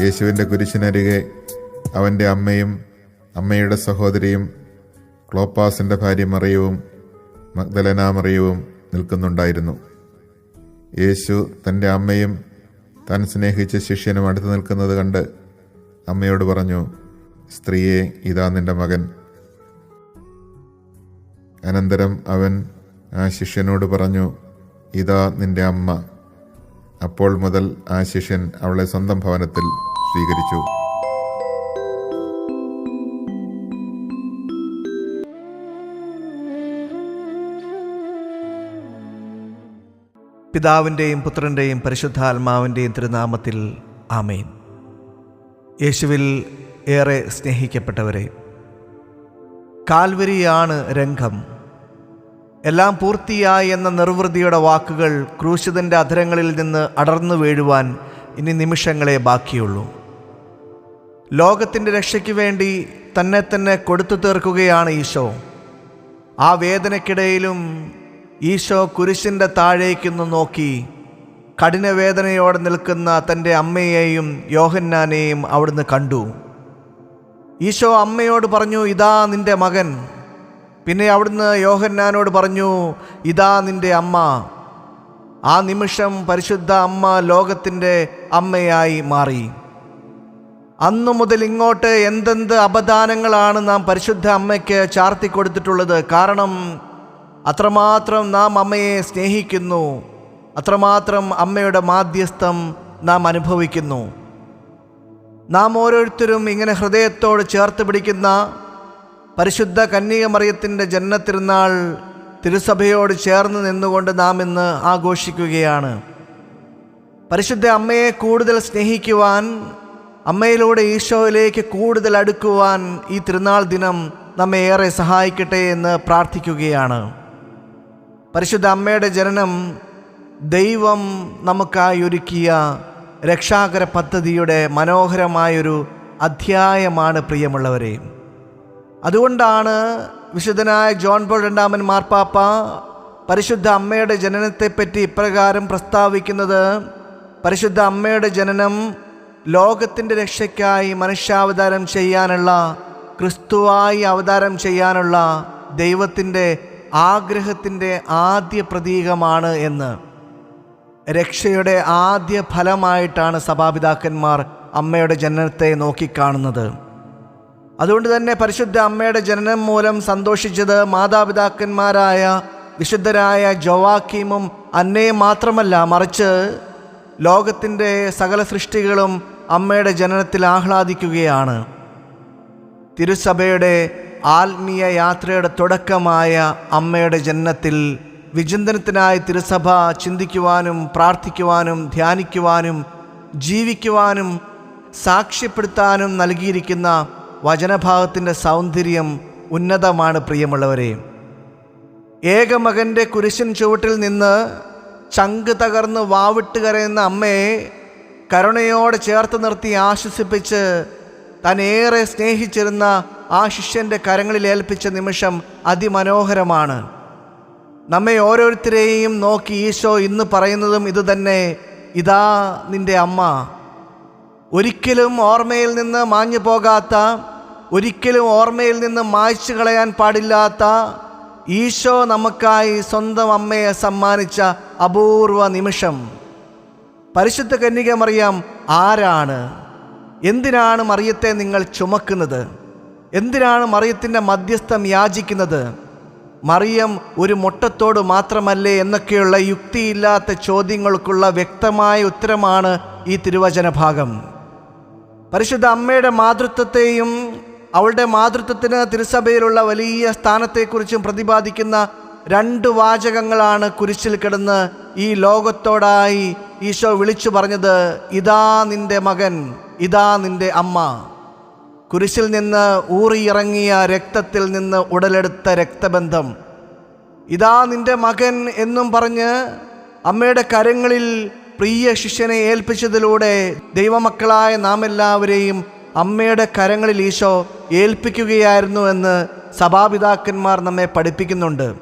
യേശുവിന്റെ കുരിശിനരികെ അവന്റെ അമ്മയും അമ്മയുടെ സഹോദരിയും ക്ലോപ്പാസിന്റെ ഭാര്യ മറിയവും മഗ്ദലന നിൽക്കുന്നുണ്ടായിരുന്നു. യേശു തന്റെ അമ്മയും താൻ സ്നേഹിച്ച ശിഷ്യനും അടുത്ത് നിൽക്കുന്നത് കണ്ട് അമ്മയോട് പറഞ്ഞു സ്ത്രീയെ ഇതാ നിന്റെ മകൻ. അനന്തരം അവൻ ആ ശിഷ്യനോട് പറഞ്ഞു ഇതാ നിന്റെ അമ്മ. അപ്പോൾ മുതൽ ആ ശിഷ്യൻ അവളെ സ്വന്തം ഭവനത്തിൽ സ്വീകരിച്ചു. പിതാവിന്റെയും പുത്രന്റെയും പരിശുദ്ധാത്മാവിന്റെയും തിരുനാമത്തിൽ ആമേൻ. യേശുവിൽ ഏറെ സ്നേഹിക്കപ്പെട്ടവരെ കാൽവരിയാണ് രംഗം. എല്ലാം പൂർത്തിയായി എന്ന നിർവൃതിയുടെ വാക്കുകൾ ക്രൂശിതന്റെ അധരങ്ങളിൽ നിന്ന് അടർന്നു വീഴുവാൻ ഇനി നിമിഷങ്ങളെ ബാക്കിയുള്ളൂ. ലോകത്തിന്റെ രക്ഷയ്ക്ക് വേണ്ടി തന്നെ തന്നെ കൊടുത്തു തീർക്കുകയാണ് ഈശോ. ആ വേദനയ്ക്കിടയിലും ഈശോ കുരിശിന്റെ താഴേക്കൊന്ന് നോക്കി കഠിനവേദനയോടെ നിൽക്കുന്ന തന്റെ അമ്മയെയും യോഹന്നാനെയും അവിടുന്ന് കണ്ടു. ഈശോ അമ്മയോട് പറഞ്ഞു ഇതാ നിന്റെ മകൻ. പിന്നെ അവിടുന്ന് യോഹന്നാനോട് പറഞ്ഞു ഇതാ നിന്റെ അമ്മ. ആ നിമിഷം പരിശുദ്ധ അമ്മ ലോകത്തിന്റെ അമ്മയായി മാറി. അന്നു മുതൽ ഇങ്ങോട്ട് എന്തെന്ത് അപദാനങ്ങളാണ് നാം പരിശുദ്ധ അമ്മയ്ക്ക് ചാർത്തി കൊടുത്തിട്ടുള്ളത്? കാരണം അത്രമാത്രം നാം അമ്മയെ സ്നേഹിക്കുന്നു. അത്രമാത്രം അമ്മയുടെ മാധ്യസ്ഥം നാം അനുഭവിക്കുന്നു. നാം ഓരോരുത്തരും ഇങ്ങനെ ഹൃദയത്തോട് ചേർത്ത് പിടിക്കുന്ന പരിശുദ്ധ കന്യകമറിയത്തിന്റെ ജന്മത്തിരുന്നാൾ തിരുസഭയോട് ചേർന്ന് നിന്നുകൊണ്ട് നാം ഇന്ന് ആഘോഷിക്കുകയാണ്. പരിശുദ്ധ അമ്മയെ കൂടുതൽ സ്നേഹിക്കുവാൻ അമ്മയിലൂടെ ഈശോയിലേക്ക് കൂടുതൽ അടുക്കുവാൻ ഈ തിരുനാൾ ദിനം നമ്മെ ഏറെ സഹായിക്കട്ടെ എന്ന് പ്രാർത്ഥിക്കുകയാണ്. പരിശുദ്ധ അമ്മയുടെ ജനനം ദൈവം നമുക്കായി ഒരുക്കിയ രക്ഷാകര പദ്ധതിയുടെ മനോഹരമായൊരു അധ്യായമാണ് പ്രിയമുള്ളവരെ. അതുകൊണ്ടാണ് വിശുദ്ധനായ ജോൺ പോൾ രണ്ടാമൻ മാർപ്പാപ്പ പരിശുദ്ധ അമ്മയുടെ ജനനത്തെപ്പറ്റി ഇപ്രകാരം പ്രസ്താവിക്കുന്നത് പരിശുദ്ധ അമ്മയുടെ ജനനം ലോകത്തിന്റെ രക്ഷയ്ക്കായി മനുഷ്യാവതാരം ചെയ്യാനുള്ള ക്രിസ്തുവായി അവതാരം ചെയ്യാനുള്ള ദൈവത്തിന്റെ ആഗ്രഹത്തിന്റെ ആദ്യ പ്രതീകമാണ് എന്ന്. രക്ഷയുടെ ആദ്യ ഫലമായിട്ടാണ് സഭാപിതാക്കന്മാർ അമ്മയുടെ ജനനത്തെ നോക്കിക്കാണുന്നത്. അതുകൊണ്ട് തന്നെ പരിശുദ്ധ അമ്മയുടെ ജനനം മൂലം സന്തോഷിച്ചത് മാതാപിതാക്കന്മാരായ വിശുദ്ധരായ ജോവാക്കീമും അന്നയും മാത്രമല്ല മറിച്ച് ലോകത്തിന്റെ സകല സൃഷ്ടികളും അമ്മയുടെ ജനനത്തിൽ ആഹ്ലാദിക്കുകയാണ്. തിരുസഭയുടെ ആത്മീയ യാത്രയുടെ തുടക്കമായ അമ്മയുടെ ജനനത്തിൽ വിചിന്തനത്തിനായി തിരുസഭ ചിന്തിക്കുവാനും പ്രാർത്ഥിക്കുവാനും ധ്യാനിക്കുവാനും ജീവിക്കുവാനും സാക്ഷ്യപ്പെടുത്താനും നൽകിയിരിക്കുന്ന വചനഭാഗത്തിന്റെ സൗന്ദര്യം ഉന്നതമാണ് പ്രിയമുള്ളവരെ. ഏകമകന്റെ കുരിശിൻ ചുവട്ടിൽ നിന്ന് ചങ്ക് തകർന്ന് വാവിട്ട് കരയുന്ന അമ്മയെ കരുണയോടെ ചേർത്ത് നിർത്തി ആശ്വസിപ്പിച്ച് താൻ ഏറെ സ്നേഹിച്ചിരുന്ന ആ ശിഷ്യന്റെ കരങ്ങളിൽ ഏൽപ്പിച്ച നിമിഷം അതിമനോഹരമാണ്. നമ്മെ ഓരോരുത്തരെയും നോക്കി ഈശോ ഇന്ന് പറയുന്നതും ഇതുതന്നെ ഇതാ നിന്റെ അമ്മ. ഒരിക്കലും ഓർമ്മയിൽ നിന്ന് മാഞ്ഞു പോകാത്ത ഒരിക്കലും ഓർമ്മയിൽ നിന്ന് മായ്ച്ചു കളയാൻ പാടില്ലാത്ത ഈശോ നമുക്കായി സ്വന്തം അമ്മയെ സമ്മാനിച്ച അപൂർവ നിമിഷം. പരിശുദ്ധ കന്യക മറിയാം ആരാണ്? എന്തിനാണ് മറിയത്തെ നിങ്ങൾ ചുമക്കുന്നത്? എന്തിനാണ് മറിയത്തിന്റെ മധ്യസ്ഥം യാചിക്കുന്നത്? മറിയം ഒരു മുട്ടത്തോട് മാത്രമല്ലേ എന്നൊക്കെയുള്ള യുക്തിയില്ലാത്ത ചോദ്യങ്ങൾക്കുള്ള വ്യക്തമായ ഉത്തരമാണ് ഈ തിരുവചന ഭാഗം പരിശുദ്ധ അമ്മയുടെ മാതൃത്വത്തെയും അവളുടെ മാതൃത്വത്തിന് തിരുസഭയിലുള്ള വലിയ സ്ഥാനത്തെക്കുറിച്ചും പ്രതിപാദിക്കുന്ന രണ്ട് വാചകങ്ങളാണ് കുരിശിൽ കിടന്ന് ഈ ലോകത്തോടായി ഈശോ വിളിച്ചു പറഞ്ഞത് ഇതാ നിന്റെ മകൻ ഇതാ നിന്റെ അമ്മ. കുരിശിൽ നിന്ന് ഊറിയിറങ്ങിയ രക്തത്തിൽ നിന്ന് ഉടലെടുത്ത രക്തബന്ധം. ഇതാ നിന്റെ മകൻ എന്നും പറഞ്ഞ് അമ്മയുടെ കരങ്ങളിൽ പ്രിയ ശിഷ്യനെ ഏൽപ്പിച്ചതിലൂടെ ദൈവമക്കളായ നാം എല്ലാവരെയും അമ്മയുടെ കരങ്ങളിൽ ഈശോ ഏൽപ്പിക്കുകയായിരുന്നു എന്ന് സഭാപിതാക്കന്മാർ നമ്മെ പഠിപ്പിക്കുന്നുണ്ട്.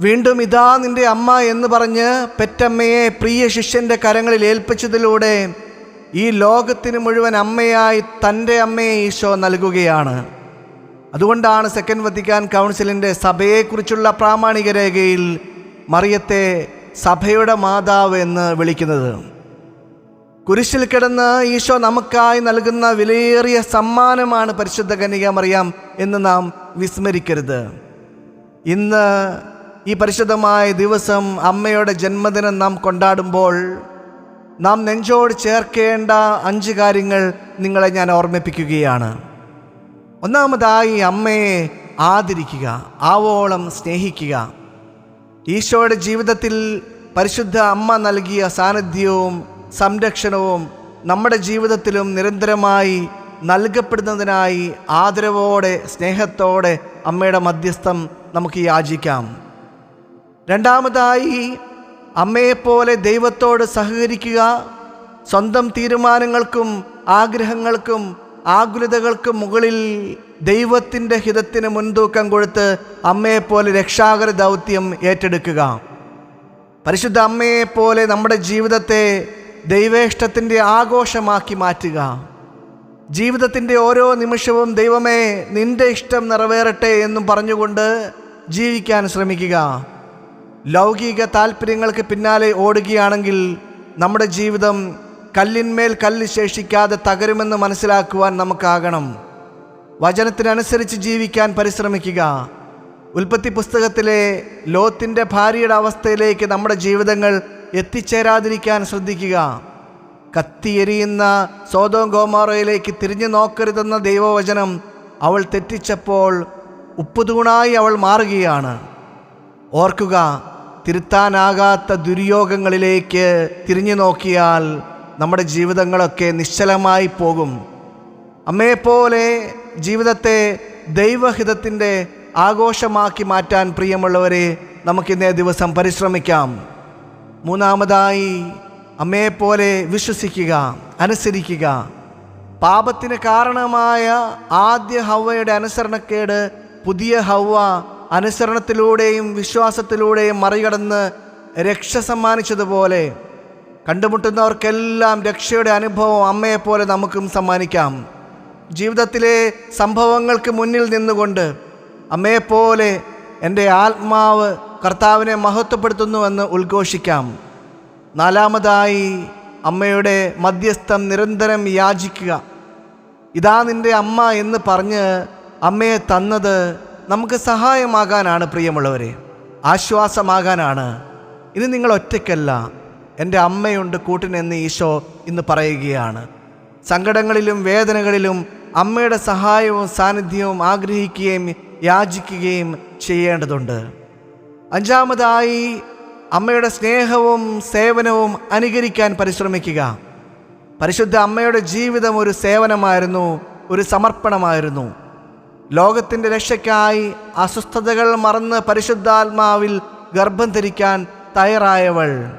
വീണ്ടും ഇതാ നിന്റെ അമ്മ എന്ന് പറഞ്ഞ് പെറ്റമ്മയെ പ്രിയ ശിഷ്യന്റെ കരങ്ങളിൽ ഏൽപ്പിച്ചതിലൂടെ ഈ ലോകത്തിന് മുഴുവൻ അമ്മയായി തന്റെ അമ്മയെ ഈശോ നൽകുകയാണ്. അതുകൊണ്ടാണ് സെക്കൻഡ് വത്തിക്കാൻ കൗൺസിലിന്റെ സഭയെക്കുറിച്ചുള്ള പ്രാമാണിക രേഖയിൽ മറിയത്തെ സഭയുടെ മാതാവ് എന്ന് വിളിക്കുന്നത്. കുരിശിൽ കിടന്ന് ഈശോ നമുക്കായി നൽകുന്ന വിലയേറിയ സമ്മാനമാണ് പരിശുദ്ധ കന്യക മറിയാം എന്ന് നാം വിസ്മരിക്കരുത്. ഇന്ന് ഈ പരിശുദ്ധമായ ദിവസം അമ്മയുടെ ജന്മദിനം നാം കൊണ്ടാടുമ്പോൾ നാം നെഞ്ചോട് ചേർക്കേണ്ട അഞ്ച് കാര്യങ്ങൾ നിങ്ങളെ ഞാൻ ഓർമ്മിപ്പിക്കുകയാണ്. ഒന്നാമതായി അമ്മയെ ആദരിക്കുക ആവോളം സ്നേഹിക്കുക. ഈശോയുടെ ജീവിതത്തിൽ പരിശുദ്ധ അമ്മ നൽകിയ സാന്നിധ്യവും സംരക്ഷണവും നമ്മുടെ ജീവിതത്തിലും നിരന്തരമായി നൽകപ്പെടുന്നതിനായി ആദരവോടെ സ്നേഹത്തോടെ അമ്മയുടെ മധ്യസ്ഥം നമുക്ക് യാചിക്കാം. രണ്ടാമതായി അമ്മയെപ്പോലെ ദൈവത്തോട് സഹകരിക്കുക. സ്വന്തം തീരുമാനങ്ങൾക്കും ആഗ്രഹങ്ങൾക്കും ആകുലതകൾക്കും മുകളിൽ ദൈവത്തിന്റെ ഹിതത്തിന് മുൻതൂക്കം കൊടുത്ത് അമ്മയെപ്പോലെ രക്ഷാകര ദൗത്യം ഏറ്റെടുക്കുക. പരിശുദ്ധ അമ്മയെപ്പോലെ നമ്മുടെ ജീവിതത്തെ ദൈവേഷ്ടത്തിന്റെ ആഘോഷമാക്കി മാറ്റുക. ജീവിതത്തിന്റെ ഓരോ നിമിഷവും ദൈവമേ നിന്റെ ഇഷ്ടം നിറവേറട്ടെ എന്നും പറഞ്ഞുകൊണ്ട് ജീവിക്കാൻ ശ്രമിക്കുക. ലൗകിക താല്പര്യങ്ങൾക്ക് പിന്നാലെ ഓടുകയാണെങ്കിൽ നമ്മുടെ ജീവിതം കല്ലിന്മേൽ കല്ല് ശേഷിക്കാതെ തകരുമെന്ന് മനസ്സിലാക്കുവാൻ നമുക്കാകണം. വചനത്തിനനുസരിച്ച് ജീവിക്കാൻ പരിശ്രമിക്കുക. ഉൽപ്പത്തി പുസ്തകത്തിലെ ലോത്തിന്റെ ഭാര്യയുടെ അവസ്ഥയിലേക്ക് നമ്മുടെ ജീവിതങ്ങൾ എത്തിച്ചേരാതിരിക്കാൻ ശ്രദ്ധിക്കുക. കത്തിയെരിയുന്ന സോതോം ഗോമാറയിലേക്ക് തിരിഞ്ഞു നോക്കരുതെന്ന ദൈവവചനം അവൾ തെറ്റിച്ചപ്പോൾ ഉപ്പുതൂണായി അവൾ മാറുകയാണ്. ഓർക്കുക തിരുത്താനാകാത്ത ദുര്യോഗങ്ങളിലേക്ക് തിരിഞ്ഞു നോക്കിയാൽ നമ്മുടെ ജീവിതങ്ങളൊക്കെ നിശ്ചലമായി പോകും. അമ്മയെപ്പോലെ ജീവിതത്തെ ദൈവഹിതത്തിന്റെ ആഘോഷമാക്കി മാറ്റാൻ പ്രിയമുള്ളവരെ നമുക്കിന്നേ ദിവസം പരിശ്രമിക്കാം. മൂന്നാമതായി അമ്മയെപ്പോലെ വിശ്വസിക്കുക അനുസരിക്കുക. പാപത്തിന് കാരണമായ ആദ്യ ഹവ്വയുടെ അനുസരണക്കേട് പുതിയ ഹവ്വ അനുസരണത്തിലൂടെയും വിശ്വാസത്തിലൂടെയും മറികടന്ന് രക്ഷ സമ്മാനിച്ചതുപോലെ കണ്ടുമുട്ടുന്നവർക്കെല്ലാം രക്ഷയുടെ അനുഭവം അമ്മയെപ്പോലെ നമുക്കും സമ്മാനിക്കാം. ജീവിതത്തിലെ സംഭവങ്ങൾക്ക് മുന്നിൽ നിന്നുകൊണ്ട് അമ്മയെപ്പോലെ എന്റെ ആത്മാവ് കർത്താവിനെ മഹത്വപ്പെടുത്തുന്നുവെന്ന് ഉദ്ഘോഷിക്കാം. നാലാമതായി അമ്മയുടെ മധ്യസ്ഥം നിരന്തരം യാചിക്കുക. ഇതാ നിന്റെ അമ്മ എന്ന് പറഞ്ഞ് അമ്മയെ തന്നത് നമുക്ക് സഹായമാകാനാണ് പ്രിയമുള്ളവരെ. ആശ്വാസമാകാനാണ്. ഇനി നിങ്ങൾ ഒറ്റയ്ക്കല്ല. എന്റെ അമ്മയുണ്ട് കൂട്ടിനെന്ന് ഈശോ ഇന്ന് പറയുകയാണ്. സങ്കടങ്ങളിലും വേദനകളിലും അമ്മയുടെ സഹായവും സാന്നിധ്യവും ആഗ്രഹിക്കുകയും യാചിക്കുകയും ചെയ്യേണ്ടതുണ്ട്. അഞ്ചാമതായി അമ്മയുടെ സ്നേഹവും സേവനവും അനുകരിക്കാൻ പരിശ്രമിക്കുക. പരിശുദ്ധ അമ്മയുടെ ജീവിതം ഒരു സേവനമായിരുന്നു ഒരു സമർപ്പണമായിരുന്നു. ലോകത്തിന്റെ രക്ഷയ്ക്കായി അസ്വസ്ഥതകൾ മറന്ന് പരിശുദ്ധാത്മാവിൽ ഗർഭം ധരിക്കാൻ തയ്യാറായവൾ.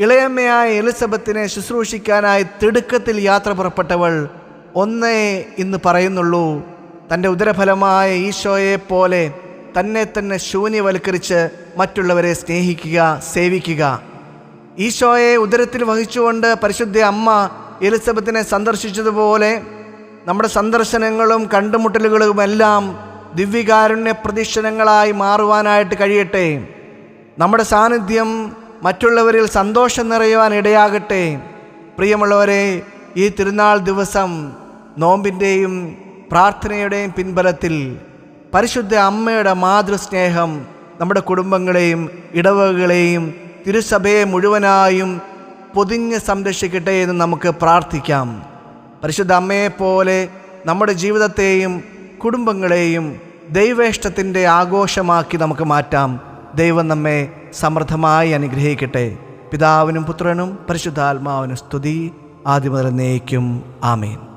ഇളയമ്മയായ എലിസബത്തിനെ ശുശ്രൂഷിക്കാനായി തിടുക്കത്തിൽ യാത്ര പുറപ്പെട്ടവൾ ഒന്നേ ഇന്ന് പറയുന്നുള്ളൂ. തന്റെ ഉദരഫലമായ ഈശോയെ പോലെ തന്നെ തന്നെ ശൂന്യവൽക്കരിച്ച് മറ്റുള്ളവരെ സ്നേഹിക്കുക സേവിക്കുക. ഈശോയെ ഉദരത്തിൽ വഹിച്ചുകൊണ്ട് പരിശുദ്ധ അമ്മ എലിസബത്തിനെ സന്ദർശിച്ചതുപോലെ നമ്മുടെ സന്ദർശനങ്ങളും കണ്ടുമുട്ടലുകളുമെല്ലാം ദിവ്യകാരുണ്യ പ്രദീക്ഷണങ്ങളായി മാറുവാനായിട്ട് കഴിയട്ടെ. നമ്മുടെ സാന്നിധ്യം മറ്റുള്ളവരിൽ സന്തോഷം നിറയുവാൻ ഇടയാകട്ടെ. പ്രിയമുള്ളവരെ ഈ തിരുനാൾ ദിവസം നോമ്പിന്റെയും പ്രാർത്ഥനയുടെയും പിൻബലത്തിൽ പരിശുദ്ധ അമ്മയുടെ മാതൃസ്നേഹം നമ്മുടെ കുടുംബങ്ങളെയും ഇടവകളെയും തിരുസഭയെ മുഴുവനായും പൊതിഞ്ഞ് സംരക്ഷിക്കട്ടെ എന്ന് നമുക്ക് പ്രാർത്ഥിക്കാം. പരിശുദ്ധ അമ്മയെപ്പോലെ നമ്മുടെ ജീവിതത്തെയും കുടുംബങ്ങളെയും ദൈവേഷ്ടത്തിന്റെ ആഘോഷമാക്കി നമുക്ക് മാറ്റാം. ദൈവം നമ്മെ സമൃദ്ധമായി അനുഗ്രഹിക്കട്ടെ. പിതാവിനും പുത്രനും പരിശുദ്ധാത്മാവിനും സ്തുതി. ആദ്യം മുതൽ എന്നേക്കും. ആമേൻ.